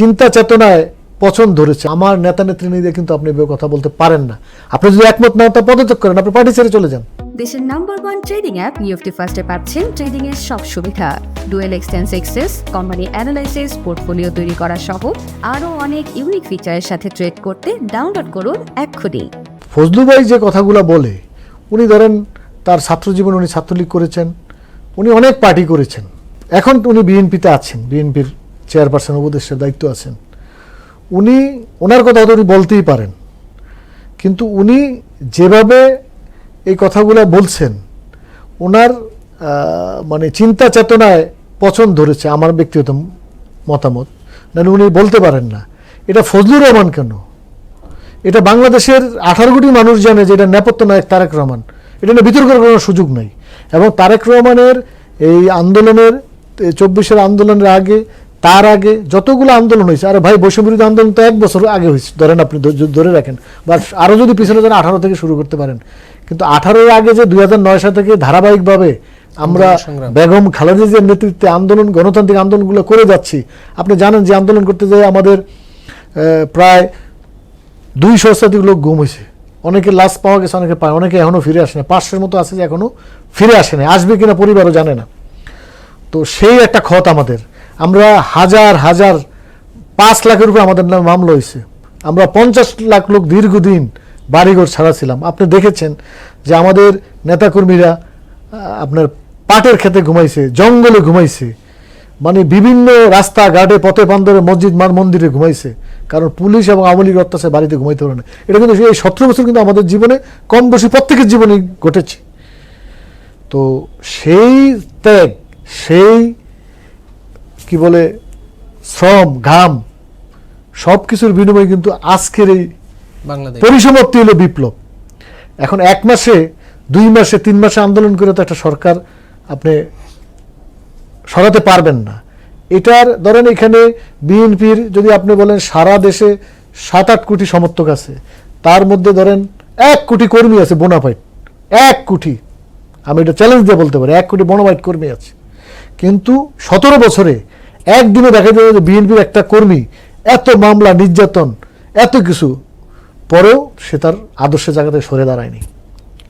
চিন্তা চেতনায় পছন্দ ধরেছে। আমার নেতা নেত্রী নিয়ে কিন্তু আপনি এভাবে কথা বলতে পারেন না। আপনি যদি একমত না তা পদত্যাগ করেন। আপনি পার্টি ছেড়ে চলে যান। দেশের নাম্বার ওয়ান ট্রেডিং অ্যাপ নিউফটি ফার্স্টে পাচ্ছেন ট্রেডিং এর সব সুবিধা। ডুয়েল এক্সটেন্স এক্সেস কোম্পানি অ্যানালাইসিস পোর্টফোলিও তৈরি করা সহ আরও অনেক ইউনিক ফিচারের সাথে ট্রেড করতে ডাউনলোড করুন এক্ষুনি। ফজলু ভাই যে কথাগুলো বলে উনি ধরেন তার ছাত্র জীবন উনি ছাত্রলীগ করেছেন উনি অনেক পার্টি করেছেন। এখন উনি বিএনপিতে আছেন বিএনপির চেয়ারপারসন উপদেষ্টার দায়িত্ব আছেন। উনি, ওনার কথা হয়তো উনি বলতেই পারেন। কিন্তু উনি যেভাবে এই কথাগুলো বলছেন ওনার মানে চিন্তা চেতনায় পছন্দ ধরেছে আমার ব্যক্তিগত মতামত। নাহলে উনি বলতে পারেন না। এটা ফজলুর রহমান কেন? এটা বাংলাদেশের আঠারো কোটি মানুষ জানে যে এটা নেপথ্য নায়ক তারেক রহমান। এটা নিয়ে বিতর্কের কোনো সুযোগ নাই। এবং তারেক রহমানের এই আন্দোলনের, চব্বিশের আন্দোলনের আগে তার আগে যতগুলো আন্দোলন হয়েছে আরে ভাই বৈষম্যবিরোধী আন্দোলন তো এক বছর আগে হয়েছে ধরেন আপনি ধরে রাখেন। বা আরও যদি পিছনে যান আঠারো থেকে শুরু করতে পারেন। কিন্তু আঠারোর আগে যে দুই হাজার নয় সাল থেকে ধারাবাহিকভাবে আমরা বেগম খালেদা জিয়ার নেতৃত্বে আন্দোলন গণতান্ত্রিক আন্দোলনগুলো করে যাচ্ছি। আপনি জানেন যে আন্দোলন করতে যেয়ে আমাদের প্রায় দুই শতাধিক লোক গুম হয়েছে। অনেকে লাশ পাওয়া গেছে অনেকে পায় অনেকে এখনও ফিরে আসে না। পাঁচশোর মতো আছে যে এখনও ফিরে আসে না আসবে কিনা পরিবারও জানে না। তো সেই একটা ক্ষত আমাদের। আমরা হাজার হাজার, পাঁচ লাখের উপরে আমাদের নামে মামলা হয়েছে। আমরা পঞ্চাশ লাখ লোক দীর্ঘদিন বাড়িঘর ছাড়া ছিলাম আপনি দেখেছেন যে আমাদের নেতাকর্মীরা আপনার পাটের খেতে ঘুমাইছে, জঙ্গলে ঘুমাইছে মানে বিভিন্ন রাস্তা ঘাটে পথে পান্দরে মসজিদ মান মন্দিরে ঘুমাইছে, কারণ পুলিশ এবং আওয়ামী লীগ অত্যাচার বাড়িতে ঘুমাইতে পারে না। এটা কিন্তু এই সতেরো বছর কিন্তু আমাদের জীবনে কম বেশি প্রত্যেকের জীবনে ঘটেছে। তো সেই ত্যাগ, সেই কি বলে শ্রম ঘাম সব কিছুর বিনিময়ে কিন্তু আজকের এই বাংলাদেশ। পরিসমাপ্তি হলো বিপ্লব। এখন এক মাসে দুই মাসে তিন মাসে আন্দোলন করে তো একটা সরকার আপনি সরাতে পারবেন না। এটার ধরেন এখানে বিএনপির যদি আপনি বলেন সারা দেশে সাত আট কোটি সমর্থক আছে তার মধ্যে ধরেন এক কোটি কর্মী আছে বোনাফাইট এক কোটি। আমি এটা চ্যালেঞ্জ দিয়ে বলতে পারি এক কোটি বোনাফাইট কর্মী আছে। কিন্তু সতেরো বছরে একদিনে দেখা যাবে যে বিএনপির একটা কর্মী। এত মামলা, নির্যাতন, এত কিছু। পরেও সে তার আদর্শের জায়গাতে সরে দাঁড়ায়নি।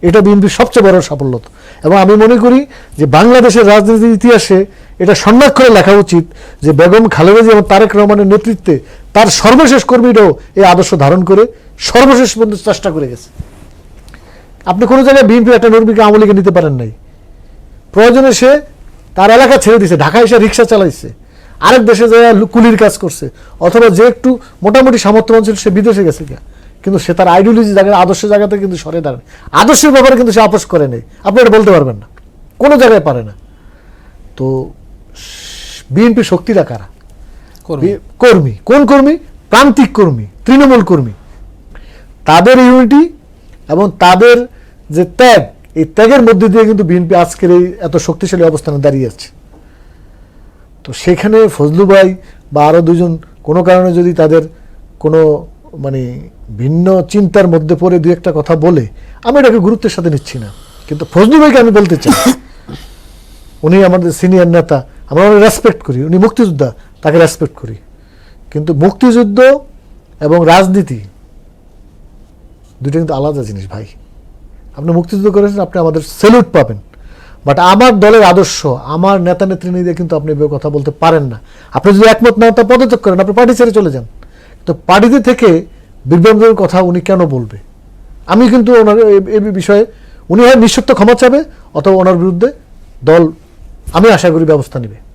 এটা বিএনপির সবচেয়ে বড় সাফল্যতা এবং আমি মনে করি যে বাংলাদেশের রাজনীতির ইতিহাসে এটা সম্মাক্ষরে লেখা উচিত যে বেগম খালেদা এবং তারেক রহমানের নেতৃত্বে তার সর্বশেষ কর্মীরাও এই আদর্শ ধারণ করে সর্বশেষ পর্যন্ত চেষ্টা করে গেছে। আপনি কোনো জায়গায় বিএনপি একটা নর্মীকে আওয়ামী নিতে পারেন নাই। প্রয়োজনে সে তার এলাকা ছেড়ে দিছে ঢাকায় এসে রিক্সা চালাইছে। আরেক দেশে যায় কুলির কাজ করছে অথবা যে একটু মোটামুটি সামর্থ্যবান ছিল সে বিদেশে গেছে গিয়া। কিন্তু সে তার আইডিওলজি জায়গায় আদর্শ জায়গাতে কিন্তু সরে দাঁড়ায় আদর্শের ব্যাপারে কিন্তু সে আপোষ করে নেই। আপনি এটা বলতে পারবেন না। কোনো জায়গায় পারে না। তো বিএনপি শক্তিটা কারা? কর্মী। কর্মী। কোন কর্মী? প্রান্তিক কর্মী তৃণমূল কর্মী। তাদের ইউনিটি এবং তাদের যে ত্যাগ এই ত্যাগের মধ্যে দিয়ে কিন্তু বিএনপি আজকের এই এত শক্তিশালী অবস্থানে দাঁড়িয়ে আছে। তো সেখানে ফজলু ভাই বা আরও দুজন কোনো কারণে যদি তাদের কোনো মানে ভিন্ন চিন্তার মধ্যে পড়ে দু একটা কথা বলে, আমি এটাকে গুরুত্বের সাথে নিচ্ছি না। কিন্তু ফজলু ভাইকে আমি বলতে চাই, উনি আমাদের সিনিয়র নেতা, আমরা অনেক রেসপেক্ট করি, উনি মুক্তিযোদ্ধা, তাকে রেসপেক্ট করি। কিন্তু মুক্তিযুদ্ধ এবং রাজনীতি দুটো কিন্তু আলাদা জিনিস ভাই। আপনি মুক্তিযুদ্ধ করেছেন, আপনি আমাদের সেলুট পাবেন। বাট আমার দলের আদর্শ, আমার নেতা নেত্রী নিয়ে কিন্তু আপনি এভাবে কথা বলতে পারেন না। আপনি যদি একমত না তা পদত্যাগ করেন। আপনি পার্টি ছেড়ে চলে যান। তো পার্টিতে থেকে বিভ্রান্তের কথা উনি কেন বলবে? আমি কিন্তু ওনার এ- বিষয়ে, উনি হয় নিঃসত্ত্ব ক্ষমা চাবে, অথবা ওনার বিরুদ্ধে দল, আমি আশা করি ব্যবস্থা নেবে।